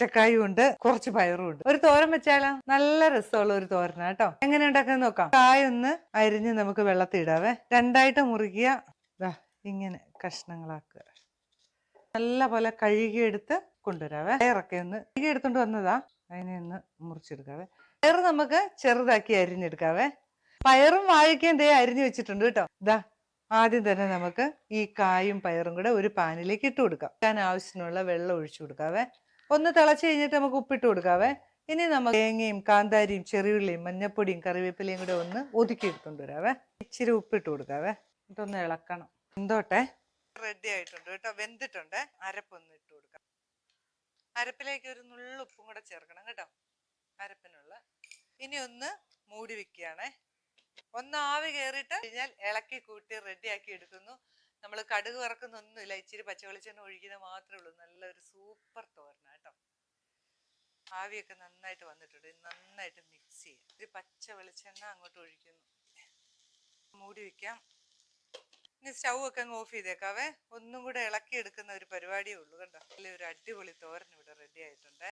പച്ചക്കായും ഉണ്ട് കുറച്ച് പയറും ഉണ്ട്. ഒരു തോരൻ വെച്ചാലോ നല്ല രസമുള്ള ഒരു തോരനാ കേട്ടോ എങ്ങനെ ഉണ്ടാക്കുന്നത് നോക്കാം. കായ ഒന്ന് അരിഞ്ഞ് നമുക്ക് വെള്ളത്തിൽ ഇടാവേ. രണ്ടായിട്ട് മുറിക്കുക ദാ ഇങ്ങനെ കഷ്ണങ്ങളാക്കുക. നല്ല പോലെ കഴുകിയെടുത്ത് കൊണ്ടുവരാവേ. പയറൊക്കെ ഒന്ന് കഴുകി എടുത്തോണ്ട് വന്നതാ. അതിനെ ഒന്ന് മുറിച്ചെടുക്കാവേ. പയർ നമുക്ക് ചെറുതാക്കി അരിഞ്ഞെടുക്കാവേ. പയറും വാഴയ്ക്കും ദേ അരിഞ്ഞു വെച്ചിട്ടുണ്ട് കേട്ടോ ഇതാ ആദ്യം തന്നെ നമുക്ക് ഈ കായും പയറും കൂടെ ഒരു പാനിലേക്ക് ഇട്ട് കൊടുക്കാം. ഞാൻ ആവശ്യത്തിനുള്ള വെള്ളം ഒഴിച്ചു കൊടുക്കാവേ. ഒന്ന് തിളച്ച് കഴിഞ്ഞിട്ട് നമുക്ക് ഉപ്പിട്ട് കൊടുക്കാവേ. ഇനി നമുക്ക് തേങ്ങയും കാന്താരിയും ചെറിയുള്ളിയും മഞ്ഞപ്പൊടിയും കറിവേപ്പിലയും കൂടെ ഒന്ന് ഒതുക്കി എടുത്തോണ്ട് വരാവേ. ഇച്ചിരി ഉപ്പിട്ട് കൊടുക്കാവേ. ഇതൊന്ന് ഇളക്കണം. എന്തോട്ടെ റെഡി ആയിട്ടുണ്ട് കേട്ടോ. വെന്തിട്ടുണ്ട്. അരപ്പൊന്ന് ഇട്ട് കൊടുക്കാം. അരപ്പിലേക്ക് ഒരു നുള്ളു ഉപ്പും കൂടെ ചേർക്കണം കേട്ടോ. അരപ്പിനുള്ള. ഇനി ഒന്ന് മൂടി വെക്കുകയാണേ. ഒന്ന് ആവി കയറിയിട്ട് കഴിഞ്ഞാൽ ഇളക്കി കൂട്ടി റെഡിയാക്കി എടുക്കുന്നു. നമ്മൾ കടുക് വറക്കുന്നൊന്നുമില്ല. ഇച്ചിരി പച്ചവെളിച്ചെണ്ണ ഒഴിക്കുന്നത് മാത്രമേ ഉള്ളൂ. നല്ലൊരു സൂപ്പർ കേട്ടോ ആവിയൊക്കെ നന്നായിട്ട് വന്നിട്ടുണ്ട്. നന്നായിട്ട് മിക്സ് ചെയ്യാം. ഒരു പച്ച വെളിച്ചെണ്ണ അങ്ങോട്ട് ഒഴിക്കുന്നു. മൂടി വെക്കാം. ഇനി സ്റ്റൗ ഒക്കെ അങ്ങ് ഓഫ് ചെയ്തേക്കാവേ. ഒന്നും കൂടെ ഇളക്കി എടുക്കുന്ന ഒരു പരിപാടിയേ ഉള്ളൂ കണ്ടോ? അല്ലെ ഒരു അടിപൊളി തോരൻ ഇവിടെ റെഡി ആയിട്ടുണ്ട്.